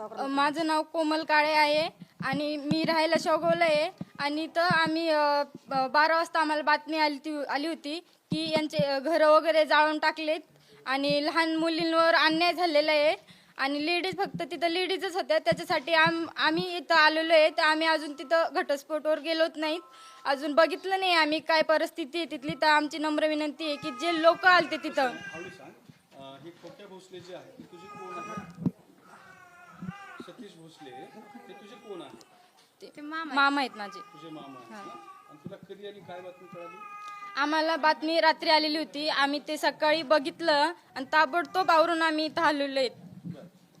माझं नाव कोमल काळे आहे आणि मी राहायला शेवगावला आहे आणि तर आम्ही बारा वाजता आम्हाला बातमी आली ती आली होती की यांचे घरं वगैरे जाळून टाकलेत आणि लहान मुलींवर अन्याय झालेला आहे. आणि लेडीज फक्त तिथं लेडीजच होत्या. त्याच्यासाठी आम आम्ही इथं आलेलो आहे. तर आम्ही अजून तिथं घटस्फोटवर गेलोच नाहीत. अजून बघितलं नाही आम्ही काय परिस्थिती आहे तिथली. तर आमची नम्र विनंती आहे की जे लोक आलते तिथं. सतीश भोसले ते तुझे कोण आहे ते मामा आहेत. माझे. तुझे मामा आहेत ना? आणि तुला कधी आणि काय बातमी कळाली? आम्हाला बातमी रात्री आलेली होती. आम्ही ते सकाळी बघितलं आणि ताबडतोब आवरून आम्ही इथं आलेलो आहेत.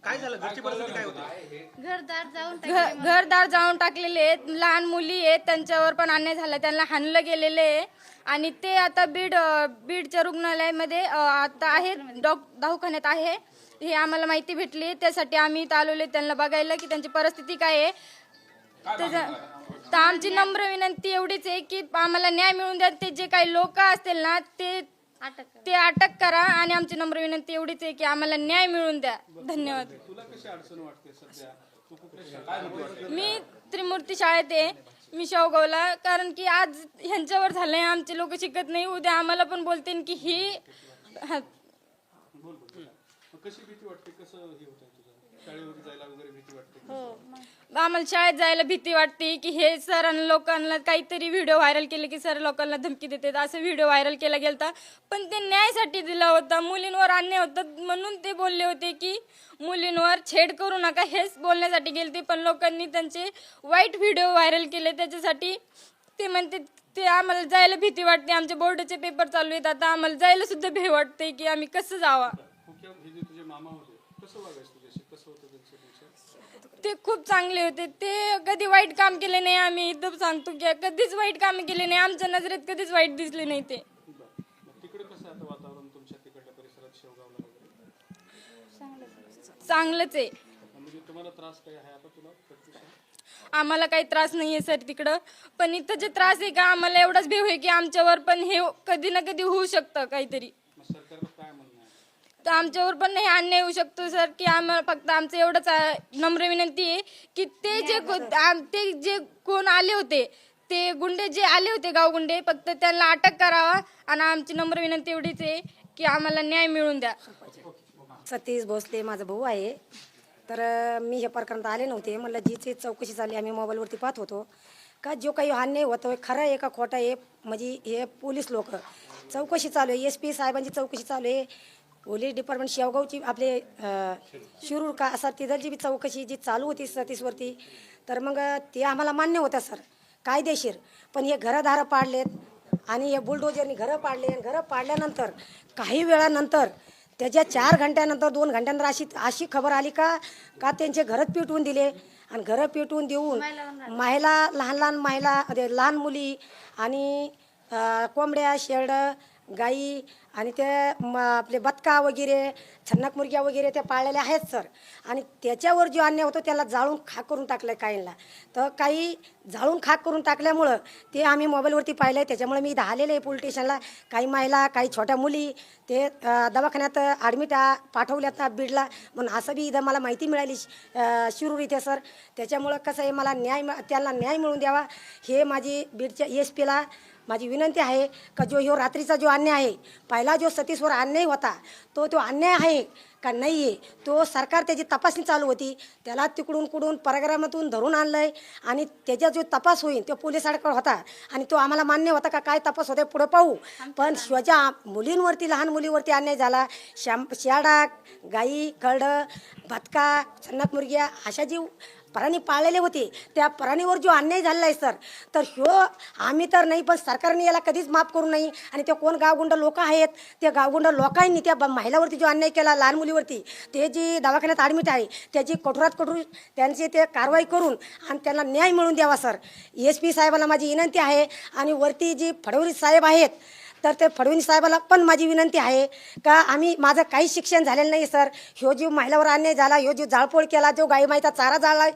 काय झालं? घरची परिस्थिती काय होती? घरदार जाऊन घ- घरदार जाळून टाकलेले आहेत. लहान मुली आहेत. त्यांच्यावर पण अन्याय झाला. त्यांना हाणलं गेलेले आहे. आणि ते आता बीड अ, बीडच्या रुग्णालयामध्ये अ, आता आहेत डॉक दवाखान्यात आहे. हे आम्हाला माहिती भेटली. त्यासाठी आम्ही इथं आलेलो आहे. त्यांना बघायला की त्यांची परिस्थिती काय आहे. तर आमची नम्र विनंती एवढीच आहे की आम्हाला न्याय मिळून द्या. ते जे काही लोक असतील ना ते. ते अटक करा आणि आमची नम्र विनंती एवढीच आहे की आम्हाला न्याय मिळून द्या. धन्यवाद. तुला कशी अडचण वाटते सध्या? तू कुठे काय भीती वाटते? मी त्रिमूर्ती शाळेत आहे. मी शेवगावला. कारण की आज ह्यांच्यावर झालंय. आमचे लोक शिकत नाही. उद्या आम्हाला पण बोलतील की ही हा, आम्हाला शाळेत जायला भीती वाटते की हे सर लोकांना काहीतरी व्हिडिओ व्हायरल केले की सर लोकांना धमकी देतात. असं व्हिडिओ व्हायरल केला गेलता. पण ते न्यायसाठी दिला होता. मुलींवर अन्याय होता म्हणून ते बोलले होते की मुलींवर छेड करू नका. हेच बोलण्यासाठी गेलते. पण लोकांनी त्यांचे वाईट व्हिडिओ व्हायरल केले. त्याच्यासाठी ते म्हणते ते आम्हाला जायला भीती वाटते. आमचे बोर्डचे पेपर चालू आहेत. आता आम्हाला जायला सुद्धा भीती वाटते की आम्ही कसं जावा? मुख्य जे तुझे मामा होते कसं वागायचं तुझ्याशी? कसं होतं त्यांचं तुमचं ते खूप चांगले होते. ते कधी वाईट काम केले नाही आम्ही इथं सांगतो की कधीच वाईट काम केले नाही. आमच्या नजरेत कधीच वाईट दिसले नाही ते. बरं. मग तिकडे कसं आता वातावरण तुमच्या तिकडल्या परिसरात शेवगावला वगैरे? चांगलंच आहे. म्हणजे तुम्हाला त्रास काय आहे आता तुला प्रत्यक्ष आम्हाला काही त्रास नाही आहे सर तिकडं. पण इथं जे त्रास आहे का आम्हाला एवढाच भेव आहे की आमच्यावर पण हे कधी ना कधी होऊ शकतं काहीतरी. मग तर आमच्यावर पण हे अन्याय होऊ शकतो सर की आम्हाला फक्त आमचं एवढंच नम्र विनंती आहे की ते जे को- आम- ते जे कोण आले होते ते गुंडे जे आले होते गावगुंडे फक्त त्यांना अटक करावा आणि आमची नम्र विनंती एवढीच आहे की आम्हाला न्याय मिळून द्या. सतीश भोसले माझा भाऊ आहे. तर अं, मी हे प्रकरणात आले नव्हते. म्हणलं जीची चौकशी झाली आम्ही मोबाईलवरती पाहत होतो. का जो काही अन्याय होतोय खरं आहे का खोटं आहे म्हणजे हे पोलीस लोक. चौकशी चालू आहे. एस पी साहेबांची चौकशी चालू आहे. पोलीस डिपार्टमेंट शेवगावची आपले शिरूर का असं तिथलची बी चौकशी जी चालू होती सतीशवरती तर मग ते आम्हाला मान्य होतं सर. कायदेशीर. पण हे घरंदारं पाडलेत आणि हे बुलडोजरनी घरं पाडले आणि घरं पाडल्यानंतर काही वेळानंतर त्याच्या चार घंट्यानंतर दोन घंट्यानंतर अशी अशी खबर आली का का त्यांचे घरच पेटवून दिले? आणि घरं पेटवून देऊन महिला लहान लहान महिला लहान मुली आणि कोंबड्या शेरडं गाई आणि ते म आपले बदका वगैरे छन्नक मुर्ग्या वगैरे त्या पाळलेल्या आहेत सर. आणि त्याच्यावर जो अन्याय होतो त्याला जाळून खाक करून टाकलं आहे काहींना. तर काही जाळून खाक करून टाकल्यामुळं ते आम्ही मोबाईलवरती पाहिलं आहे त्याच्यामुळे मी धालेलं आहे पोलीस स्टेशनला. काही महिला काही छोट्या मुली ते दवाखान्यात ॲडमिट पाठवल्यात ना बीडला. म्हणून असं बी इथं मला माहिती मिळाली शिरूर इथे सर. त्याच्यामुळं कसं आहे मला न्याय मिळ- त्यांना न्याय मिळून द्यावा. हे माझी बीडच्या एस पीला माझी विनंती आहे का जो ह्यो रात्रीचा जो अन्याय आहे पहिला जो सतीशवर अन्याय होता तो तो अन्याय आहे का नाही आहे तो सरकार त्याची तपासणी चालू होती त्याला तिकडून कुडून परग्रामातून धरून आणलं आहे आणि त्याचा जो तपास होईल तो पोलिसांकडे होता आणि तो आम्हाला मान्य होता का काय तपास होते पुढे पाहू. पण शिवाच्या मुलींवरती लहान मुलीवरती अन्याय झाला. श्याम शियाडा गाई कळडं भतका सन्नात मुर्ग्या अशा जी प्राणी पाळलेले होते. त्या प्राणीवर जो अन्याय झालेला आहे सर तर ह्यो आम्ही तर नाही पण सरकारने याला कधीच माफ करू नाही आणि ते कोण गावगुंड लोक आहेत ते गावगुंड लोकांनी त्या महिलावरती जो अन्याय केला लहान मुलीवरती ते जी दवाखान्यात ॲडमिट आहे त्याची कठोरात कठोर त्यांची ते कारवाई करून आणि त्यांना न्याय मिळवून द्यावा सर. एस पी साहेबाला माझी विनंती आहे आणि वरती जी फडणवीस साहेब आहेत तर ते फडणवीस साहेबाला पण माझी विनंती आहे का आम्ही माझं काही शिक्षण झालेलं नाही सर. ह्यो जीव महिलावर अन्याय झाला ह्यो जीव जाळपोळ केला जो गाई माईचा चारा जाळला